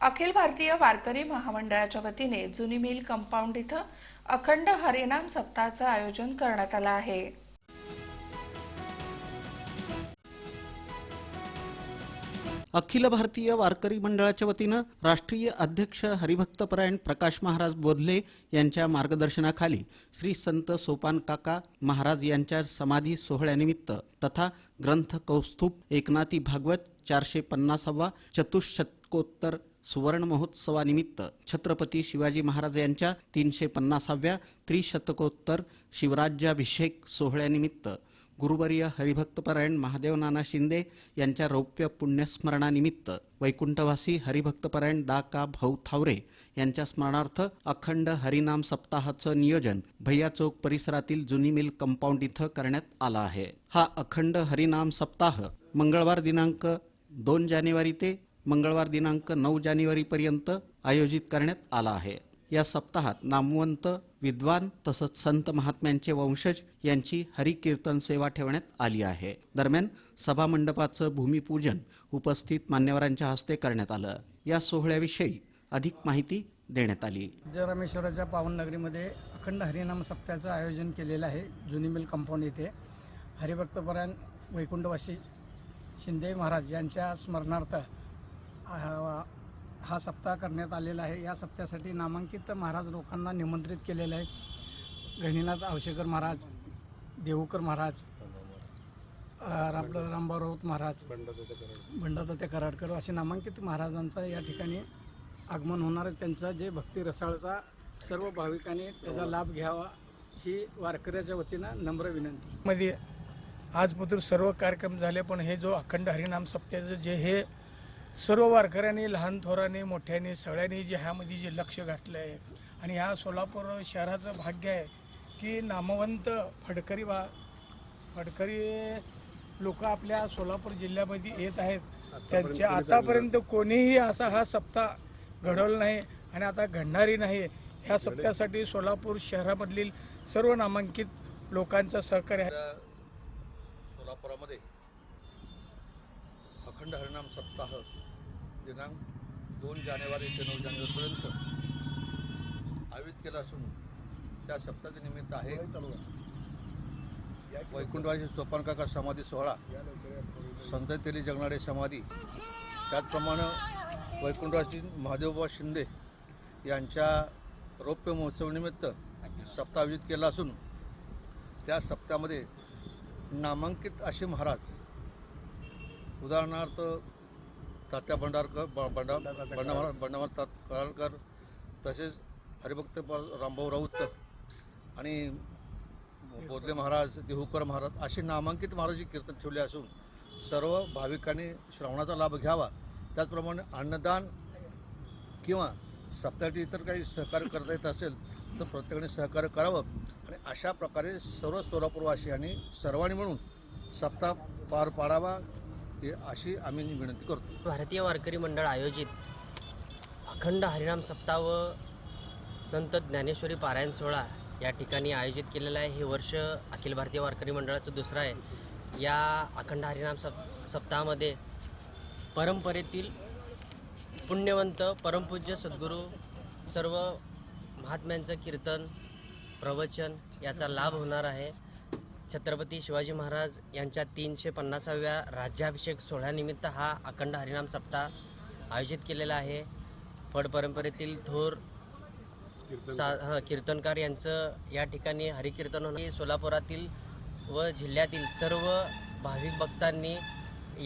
अखिल भारतीय वारकरी महामंडळाच्या वतीने जुनी मिल कंपाऊंड इथं अखंड हरिनाम सप्ताहाचं आयोजन करण्यात आलं आहे. अखिल भारतीय वारकरी मंडळाच्या वतीनं राष्ट्रीय अध्यक्ष हरिभक्तपरायण प्रकाश महाराज बोधले यांच्या मार्गदर्शनाखाली श्री संत सोपान काका महाराज यांच्या समाधी सोहळ्यानिमित्त तथा ग्रंथ कौस्तुभ एकनाथी भागवत चारशे पन्नासावा चतुष्शतकोत्तर सुवर्ण महोत्सवानिमित्त छत्रपती शिवाजी महाराज यांच्या तीनशे पन्नासाव्या त्रिशतकोत्तर शिवराज्याभिषेक सोहळ्यानिमित्त गुरुवर्य हरिभक्तपरायण महादेव नाना शिंदे यांच्या रौप्य पुण्यस्मरणानिमित्त वैकुंठवासी हरिभक्तपरायण दा का. भाऊ थावरे यांच्या स्मरणार्थ अखंड हरिनाम सप्ताहाचं नियोजन भैया चौक परिसरातील जुनी मिल कंपाऊंड इथं करण्यात आलं आहे. हा अखंड हरिनाम सप्ताह मंगळवार दिनांक दोन जानेवारी ते मंगळवार दिनांक नऊ जानेवारीपर्यंत आयोजित करण्यात आला आहे. या सप्ताहात नामवंत विद्वान तसंच संत महात्म्यांचे वंशज यांची हरिकीर्तन सेवा ठेवण्यात आली आहे. दरम्यान सभा मंडपाचं भूमिपूजन उपस्थित मान्यवरांच्या हस्ते करण्यात आलं. या सोहळ्याविषयी अधिक माहिती देण्यात आली. जयरामेश्वराच्या पावननगरीमध्ये अखंड हरिनाम सप्ताहाचं आयोजन केलेलं आहे जुनी मिल कंपाऊंड येथे हरिभक्तपरायण वैकुंठवासी शिंदे महाराज यांच्या स्मरणार्थ हा- हा सप्ताह करण्यात आलेला आहे. या सप्त्यासाठी नामांकित महाराज लोकांना निमंत्रित केलेलं आहे. गहिनीनाथ आवशेकर महाराज देऊकर महाराज आपलं रामभाऊ राऊत महाराज बंडादत्ते कराडकर असे नामांकित महाराजांचा या ठिकाणी आगमन होणार आहे. त्यांचा जे भक्ती रसाळचा सर्व भाविकांनी त्याचा लाभ घ्यावा ही वारकऱ्याच्या वतीनं नम्र विनंती. मध्ये आजपासून सर्व कार्यक्रम झाले पण हे जो अखंड हरिनाम सप्त्याचं जे हे सर्व वारकऱ्यांनी लहान थोरांनी मोठ्यांनी सगळ्यांनी जे ह्यामध्ये जे लक्ष घातलं आहे आणि ह्या सोलापूर शहराचं भाग्य आहे की नामवंत फडकरी वा फडकरी लोक आपल्या सोलापूर जिल्ह्यामध्ये येत आहेत. त्यांच्या आतापर्यंत कोणीही असा हा सप्ताह घडवला नाही आणि आता घडणारी नाही. ह्या सप्त्यासाठी सोलापूर शहरामधील सर्व नामांकित लोकांचं सहकार्य सोलापुरामध्ये अखंड हरिनाम सप्ताह दिनांक दोन जानेवारी ते नऊ जानेवारीपर्यंत आयोजित केला असून त्या सप्ताहाचे निमित्त आहे वैकुंठवासी सोपानकाका समाधी सोहळा संत तेली जगणारे समाधी त्याचप्रमाणे वैकुंठवासी महादेवबा शिंदे यांच्या रौप्य महोत्सवानिमित्त सप्ताह आयोजित केला असून त्या सप्त्यामध्ये नामांकित असे महाराज उदाहरणार्थ तात्या भंडारकर ब- बंडा बंडा बंडामार तात कराळकर तसेच हरिभक्त रामभाऊ राऊत आणि बोधले महाराज देहूकर महाराज असे नामांकित महाराजी कीर्तन ठेवले असून सर्व भाविकांनी श्रवणाचा लाभ घ्यावा. त्याचप्रमाणे अन्नदान किंवा सप्ताहासाठी इतर काही सहकार्य करता येत असेल तर प्रत्येकाने सहकार्य करावं. आणि अशा प्रकारे सर्व सोलापूरवासियांनी सर्वांनी मिळून सप्ताह पार पाडावा. हे अशी आम्ही विनंती करतो. भारतीय वारकरी मंडळ आयोजित अखंड हरिनाम सप्ताह व संत ज्ञानेश्वरी पारायण सोहळा या ठिकाणी आयोजित केलेला आहे. हे वर्ष अखिल भारतीय वारकरी मंडळाचं दुसरं आहे. या अखंड हरिनाम सप सप्ताहामध्ये परंपरेतील पुण्यवंत परमपूज्य सद्गुरू सर्व महात्म्यांचं कीर्तन प्रवचन याचा लाभ होणार आहे. छत्रपती शिवाजी महाराज यांच्या तीनशे पन्नासाव्या राज्याभिषेक सोहळ्यानिमित्त हा अखंड हरिनाम सप्ताह आयोजित केलेला आहे. फड परंपरेतील थोर सा हां कीर्तनकार यांचं या ठिकाणी हरिकीर्तन आहे. सोलापुरातील व जिल्ह्यातील सर्व भाविक भक्तांनी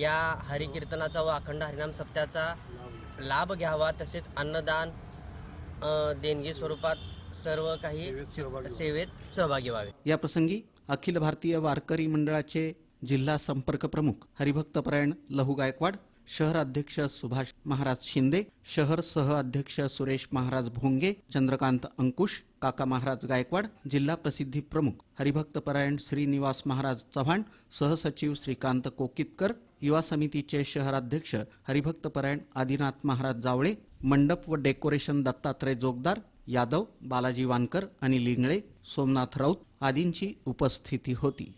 या हरिकीर्तनाचा व अखंड हरिनाम सप्त्याचा लाभ घ्यावा. तसेच अन्नदान देणगी स्वरूपात सर्व काही सेवेत सहभागी व्हावे. या प्रसंगी अखिल भारतीय वारकरी मंडळाचे जिल्हा संपर्क प्रमुख हरिभक्तपरायण लहू गायकवाड शहर अध्यक्ष सुभाष महाराज शिंदे शहर सह अध्यक्ष सुरेश महाराज भोंगे चंद्रकांत अंकुश काका महाराज गायकवाड जिल्हा प्रसिद्धी प्रमुख हरिभक्तपरायण श्रीनिवास महाराज चव्हाण सहसचिव श्रीकांत कोकितकर युवा समितीचे शहराध्यक्ष हरिभक्तपरायण आदिनाथ महाराज जावळे मंडप व डेकोरेशन दत्तात्रय जोगदार यादव बालाजी वानकर अनिल इंगळे सोमनाथ राऊत आदींची उपस्थिती होती.